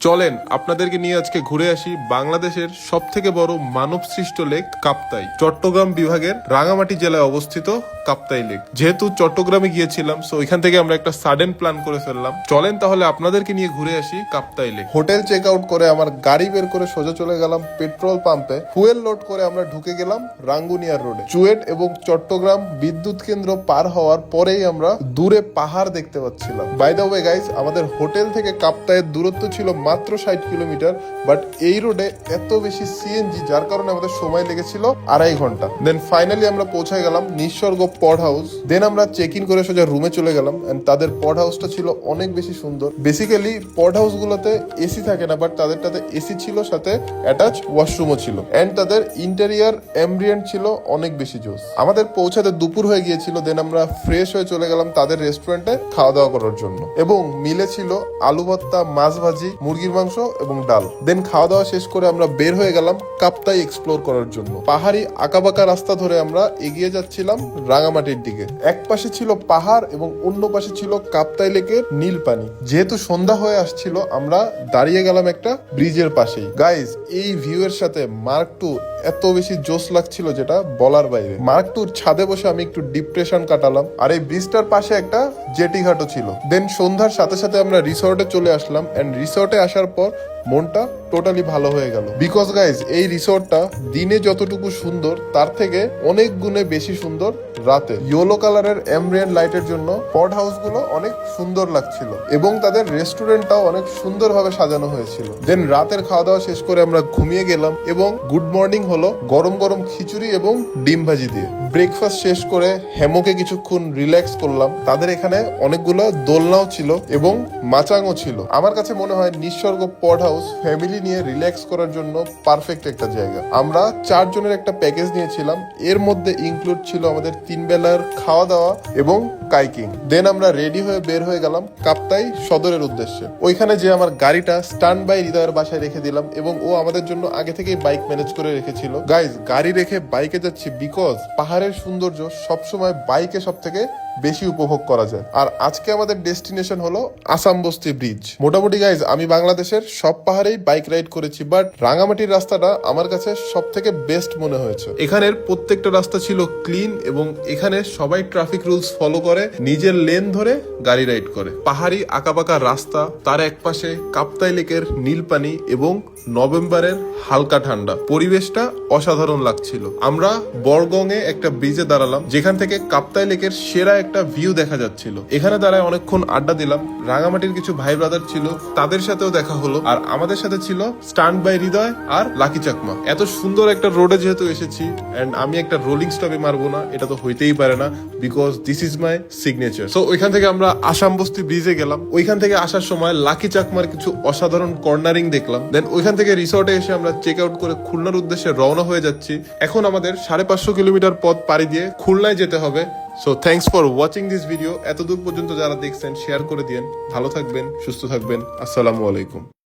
চলেন, আপনাদেরকে নিয়ে আজকে ঘুরে আসি বাংলাদেশের সব থেকে বড় মানব সৃষ্ট লেক কাপ্তাই, চট্টগ্রাম বিভাগের রাঙামাটি জেলায় অবস্থিত কাপ্তাই লেক। যেহেতু চট্টগ্রামে গিয়েছিলাম সো এখান থেকে আমরা একটা সাডেন প্ল্যান করে ফেললাম। চলেন তাহলে আপনাদেরকে নিয়ে ঘুরে আসি Kaptai lake. Hotel check out করে আমার গাড়ি বের করে সোজা চলে গেলাম পেট্রোল পাম্পে ফুয়েল লোড করে আমরা ঢুকে গেলাম রাঙ্গুনিয়ার রোডে চুয়েট এবং চট্টগ্রাম বিদ্যুৎ কেন্দ্র পার হওয়ার পরেই আমরা দূরে পাহাড় দেখতে পাচ্ছিলাম। বাই দ্য ওয়ে গাইস আমাদের হোটেল থেকে কাপ্তায়ের দূরত্ব ছিল মাত্র ষাট কিলোমিটার বাট এই রোডে এত বেশি সিএনজি যার কারণে আমাদের সময় লেগেছিল আড়াই ঘণ্টা। দেন ফাইনালি আমরা পৌঁছে গেলাম নিঃস্বর্গ পড হাউস দেন আমরা চেক ইন করে সোজা রুমে চলে গেলাম এন্ড তাদের পড হাউসটা ছিল অনেক বেশি সুন্দর। বেসিক্যালি পড হাউস গুলোতে এসি থাকে না বাট তাদেরটাতে এসি ছিল, সাথে অ্যাটাচ ওয়াশরুমও ছিল। এন্ড তাদের ইন্টেরিয়ার অ্যাম্বিয়েন্ট ছিল অনেক বেশি জোস আমাদের পৌঁছাতে দুপুর হয়ে গিয়েছিল দেন আমরা ফ্রেশ হয়ে চলে গেলাম তাদের রেস্টুরেন্টে খাওয়া দাওয়া করার জন্য। এবং মিলে ছিল আলু ভর্তা, মাছ ভাজি মুরগির মাংস এবং ডাল। দেন খাওয়া দাওয়া শেষ করে আমরা বের হয়ে গেলাম কাপ্তাই এক্সপ্লোর করার জন্য। পাহাড়ি আঁকাবাঁকা রাস্তা ধরে আমরা এগিয়ে যাচ্ছিলাম রাঙামাটির দিকে। এক পাশে ছিল পাহাড় এবং অন্য পাশে ছিল কাপ্তাই লেকের নীল পানি। যেহেতু সন্ধ্যা হয়ে আসছিল, আমরা দাঁড়িয়ে গেলাম একটা ব্রিজের পাশেই। গাইজ এই ভিউ এর সাথে মার্ক টু এত বেশি জোশ লাগছিল যেটা বলার বাইরে। মার্ক টুর ছাদে বসে আমি একটু ডিপ্রেশন কাটালাম। আর এই ব্রিজটার পাশে একটা জেটি ঘাটও ছিল। দেন সন্ধ্যার সাথে সাথে আমরা রিসর্টে চলে আসলাম। এন্ড রিসর্টে আসার পর মনটা টোটালি ভালো হয়ে গেল। বিকজ গাইজ এই রিসর্টটা দিনে যতটুকু সুন্দর, তার থেকে অনেক গুণে বেশি সুন্দর রাতে। ইয়েলো কালারের এমব্রিয়ান লাইটের জন্য পড হাউসগুলো অনেক সুন্দর লাগছিল। এবং তাদের রেস্টুরেন্টটাও অনেক সুন্দরভাবে সাজানো হয়েছিল। দেন রাতের খাওয়া দাওয়া শেষ করে আমরা ঘুমিয়ে গেলাম এবং গুড মর্নিং হলো গরম গরম খিচুড়ি এবং ডিম ভাজি দিয়ে। ব্রেকফাস্ট শেষ করে হেমোকে কিছুক্ষণ রিল্যাক্স করলাম। তাদের এখানে অনেকগুলো দোলনাও ছিল এবং মাচাংও ছিল। আমার কাছে মনে হয় নিঃস্বর্গ পড হাউস ফ্যামিলি নিয়ে রিল্যাক্স করার জন্য পারফেক্ট একটা জায়গা। আমরা চারজনের একটা প্যাকেজ নিয়েছিলাম। এর মধ্যে ইনক্লুড ছিল আমাদের তিন বেলার খাওয়া দাওয়া এবং কাইকিং। দেন আমরা রেডি হয়ে বের হয়ে গেলাম কাপ্তাই সদরের উদ্দেশ্যে। ওইখানে যে আমার গাড়িটা স্টান্ড বাই হৃদয়ের বাসায় রেখে দিলাম এবং ও আমাদের জন্য আগে থেকেই বাইক ম্যানেজ করে রেখেছিল। গাইজ গাড়ি রেখে বাইকে যাচ্ছি বিকজ পাহাড়ের সৌন্দর্য সবসময় বাইকে সব থেকে বেশি উপভোগ করা যায়। আর আজকে আমাদের ডেস্টিনেশন হলো আসাম বস্তি ব্রিজ। মোটামুটি গাইজ আমি বাংলাদেশের সব পাহাড়েই বাইক রাইড করেছি বাট রাঙামাটির রাস্তাটা আমার কাছে সব থেকে বেস্ট মনে হয়েছে। এখানের প্রত্যেকটা রাস্তা ছিল ক্লিন এবং এখানে সবাই ট্রাফিক রুলস ফলো করে, নিজের লেন ধরে গাড়ি রাইড করে। পাহাড়ি আঁকাবাঁকা রাস্তা, তার এক পাশে কাপ্তাই লেকের নীল পানি এবং নভেম্বরের হালকা ঠান্ডা। পরিবেশটা অসাধারণ লাগছিল। আমরা বরগঙে একটা ব্রিজে দাঁড়ালাম, যেখান থেকে কাপ্তাই লেকের সেরা একটা ভিউ দেখা যাচ্ছিল। এখানে দাঁড়ায় অনেকক্ষণ আড্ডা দিলাম। রাঙামাটির কিছু ভাই ব্রাদার ছিল, তাদের সাথেও দেখা হলো। আর আমাদের সাথে ছিল স্টান্ড বাই হৃদয় আর লাকি চাকমা। এত সুন্দর একটা রোডে যেহেতু এসেছি অ্যান্ড আমি একটা রোলিং স্টপে মারবো না, এটা তো হইতেই পারে না because this is my signature so ওইখান থেকে আমরা আসাম বস্তি ব্রিজে গেলাম। ওইখান থেকে আসার সময় লাকি চাকমার কিছু অসাধারণ কর্নারিং দেখলাম। দেন ওইখান থেকে রিসর্টে এসে আমরা চেক আউট করে খুলনার উদ্দেশ্যে রওনা হয়ে যাচ্ছি। এখন আমাদের সাড়ে পাঁচশো কিলোমিটার পথ পাড়ি দিয়ে খুলনায় যেতে হবে। So thanks for watching this video এতদূর পর্যন্ত যারা দেখছেন শেয়ার করে দিয়েন। ভালো থাকবেন, সুস্থ থাকবেন। আসসালামু আলাইকুম।